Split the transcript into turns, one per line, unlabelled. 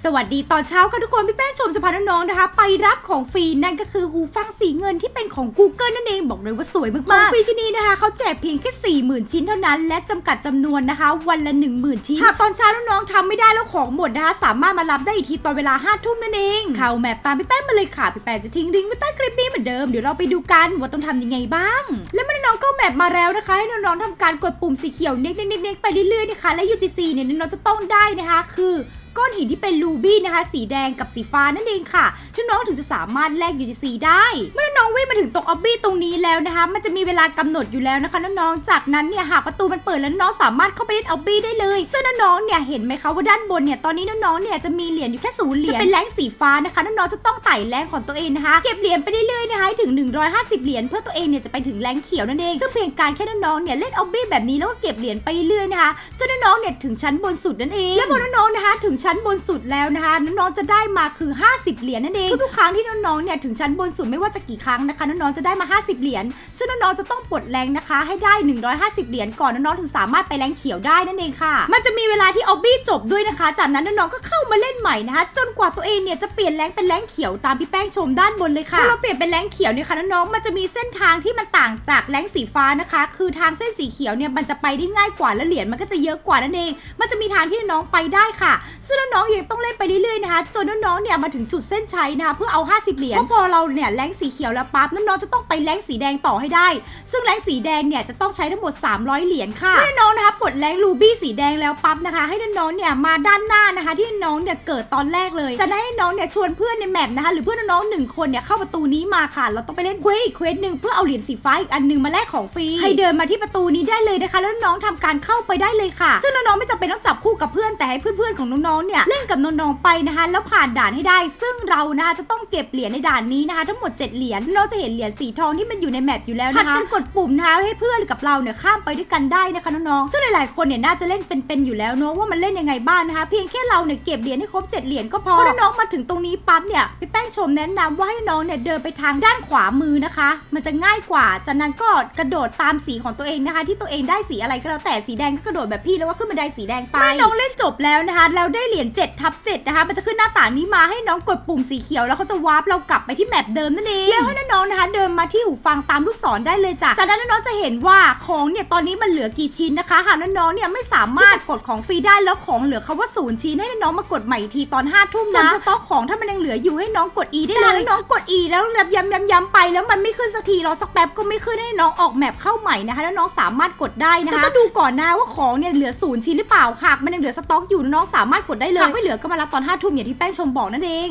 สวัสดีตอนเช้าค่ะทุกคน พี่แป้งชมจะพาน้องๆนะคะ ไปรับของฟรีนั่นก็คือหูฟังสีเงินที่เป็นของ Google นั่นเองบอกเลยว่าสวยมากๆของฟรีชิ้นนี้นะคะเขาแจกเพียงแค่ 40,000 ชิ้นเท่านั้น และจำกัดจำนวนนะคะ วันละ 10,000 ชิ้นหากตอนเช้าน้องๆทำไม่ได้แล้วของหมดนะคะสามารถมารับได้อีกทีตอนเวลา5ทุ่มนั่นเองเข้าแมปตามพี่แป้งมาเลยค่ะพี่แป้งจะทิ้งลิงก์ไว้ใต้คลิปนี้เหมือนเดิมเดี๋ยวเราไปดูกันว่าต้องทำยังไงบ้าง และเมื่อน้องๆก็แมปมาแล้วนะคะให้น้องๆทำการกดปุ่มสีเขียวเน็กๆๆๆไปเรื่อยๆนะคะและ UGC เนี่ยน้องๆจะต้องได้นะคะคือ ก้อนหินที่เป็นรูบี้นะคะ สีแดงกับสีฟ้านั่นเองค่ะที่น้องถึงจะสามารถแลก UGC ได้ เมื่อน้องวิ่งมาถึงตรงออบบี้ตรงนี้แล้วนะคะ มันจะมีเวลากำหนดอยู่แล้วนะคะน้องๆจากนั้นเนี่ยหากประตูมันเปิดแล้วน้องสามารถเข้าไปเล่นออบบี้ได้เลยซึ่งน้องๆเนี่ยเห็นไหมคะว่าด้านบนเนี่ยตอนนี้น้องๆเนี่ยจะมีเหรียญอยู่แค่ศูนย์เหรียญจะเป็นแรงสีฟ้านะคะน้องๆจะต้องไต่แรงของตัวเองนะคะเก็บเหรียญไปเรื่อยๆนะคะให้ถึง 150 เหรียญเพื่อตัวเองเนี่ยจะไปถึงแรงเขียวนั่นเองซึ่งเพียงการแค่น้องๆเนี่ยเล่นออบบี้แบบนี้แล้วก็เก็บเหรียญไปเรื่อยๆนะคะจนน้องๆเนี่ยถึงชั้นบนสุดนั่นเองและพอน้องๆนะคะถึงชั้นบนสุดแล้วนะคะน้องๆจะได้มาคือ 50 เหรียญนั่นเองทุกๆครั้งที่น้องๆเนี่ยถึงชั้นบนสุดไม่ว่าจะกี่ครั้งนะคะน้องๆจะได้มา 50 เหรียญซึ่งน้องๆจะต้องปลดแรงนะคะ ให้ได้ 150 เหรียญก่อนน้องๆถึงสามารถไปแรงเขียวได้นั่นเองค่ะ มันจะมีเวลาที่ออบบี้จบด้วยนะคะ จากนั้นน้องๆก็เข้ามาเล่นใหม่นะคะ จนกว่าตัวเองเนี่ยจะเปลี่ยนแรงเป็นแรงเขียวตามพี่แป้งชมด้านบนเลยค่ะเมื่อเราเปลี่ยนเป็นแรงเขียวเนี่ยค่ะน้องๆมันจะมีเส้นทางที่มันต่างจากแรงสีฟ้านะคะ คือทางเส้นสีเขียวเนี่ยมันจะไปได้ง่ายกว่าและเหรียญมันก็จะเยอะกว่านั่นเอง มันจะมีทางที่น้องไปได้ค่ะซงน้องๆยังต้องเล่นไปเรื่อยๆนะคะจนน้องๆเนี่ยมาถึงจุดเส้นชัยนะคะเพื่อเอา 50 เหรียญเพราะพอเราเนี่ยแรงสีเขียวแล้วปั๊บน้องๆจะต้องไปแรงสีแดงต่อให้ได้ ซึ่งแรงสีแดงเนี่ยจะต้องใช้ทั้งหมด 300 เหรียญค่ะเมื่อน้องนะคะปลดแรงรูบี้สีแดงแล้วปั๊บนะคะ ให้น้องๆเนี่ยมาด้านหน้านะคะที่น้องเนี่ยเกิดตอนแรกเลย จะได้ให้น้องเนี่ยชวนเพื่อนในแมปนะคะหรือเพื่อนน้องๆหนึ่งคนเนี่ยเข้าประตูนี้มาค่ะ เราต้องไปเล่นเควสอีกเควสหนึ่งเพื่อเอาเหรียญสีฟ้าอีกอันหนึ่งมาแลกของฟรีให้เดินมาที่ประตูนี้ได้เลยนะคะ แล้วน้องๆทำการเข้าไปได้เลยค่ะ ซึ่งน้องๆไม่จำเป็นต้องจับคู่กับเพื่อนแต่ให้เพื่อนๆของน้องเนี่ยเล่นกับน้องๆไปนะคะแล้วผ่านด่านให้ได้ ซึ่งเรานะคะจะต้องเก็บเหรียญในด่านนี้นะคะ ทั้งหมด 7 เหรียญเราจะเห็นเหรียญสีทองที่มันอยู่ในแมปอยู่แล้วนะคะผัดกันกดปุ่มนะคะให้เพื่อนกับเราเนี่ยข้ามไปด้วยกันได้นะคะน้องๆซึ่งหลายๆคนเนี่ยน่าจะเล่นเป็นๆอยู่แล้วเนอะว่ามันเล่นยังไงบ้างนะคะเพียงแค่เราเนี่ยเก็บเหรียญให้ครบ 7 เหรียญก็พอพอน้องๆมาถึงตรงนี้ปั๊บเนี่ยพี่แป้งชมแนะนำว่าให้น้องเนี่ยเดินไปทางด้านขวามือนะคะ มันจะง่ายกว่าจากนั้นก็กระโดดตามสีของตัวเองนะคะ ที่ตัวเองได้สีอะไรก็แล้วแต่สีแดงก็กระโดดแบบพี่แล้วก็ขึ้นบันไดสีแดงไปเมื่อน้องเล่นจบแล้วนะคะแล้วได้เหรียญ7ทับ7นะคะ มันจะขึ้นหน้าต่างนี้มาให้น้องกดปุ่มสีเขียวแล้วเขาจะวาร์ปเรากลับไปที่แมปเดิมนั่นเองแล้วให้น้องๆนะคะ เดินมาที่หูฟังตามลูกศรได้เลยจ้ะ จากนั้นน้องๆจะเห็นว่าของเนี่ยตอนนี้มันเหลือกี่ชิ้นนะคะ หากน้องๆเนี่ยไม่สามารถกดของฟรีได้แล้วของเหลือคำว่าศูนย์ชิ้นให้น้องๆมากดใหม่อีกทีตอน5้าทุ่มนะสต็อกของถ้ามันยังเหลืออยู่ให้น้องกด E ได้เลยน้องกด E แล้วย้ำย้ำย้ำๆไปแล้วมันไม่ขึ้นสักทีรอสักแป๊บก็ไม่ขึ้นให้น้องออกแมปเข้าใหม่นะคะ แล้วน้องสามารถกดได้นะคะแต่ก็ดูก่อนนะว่าของเนี่ยเหลือศูนย์ชิ้นหรือเปล่าหากมันยังเหลือสต็อกอยู่น้องสามารถกดได้เลยหากไม่เหลือก็มารับตอนห้าทุ่มอย่างที่แป้งชมบอกนั่นเอง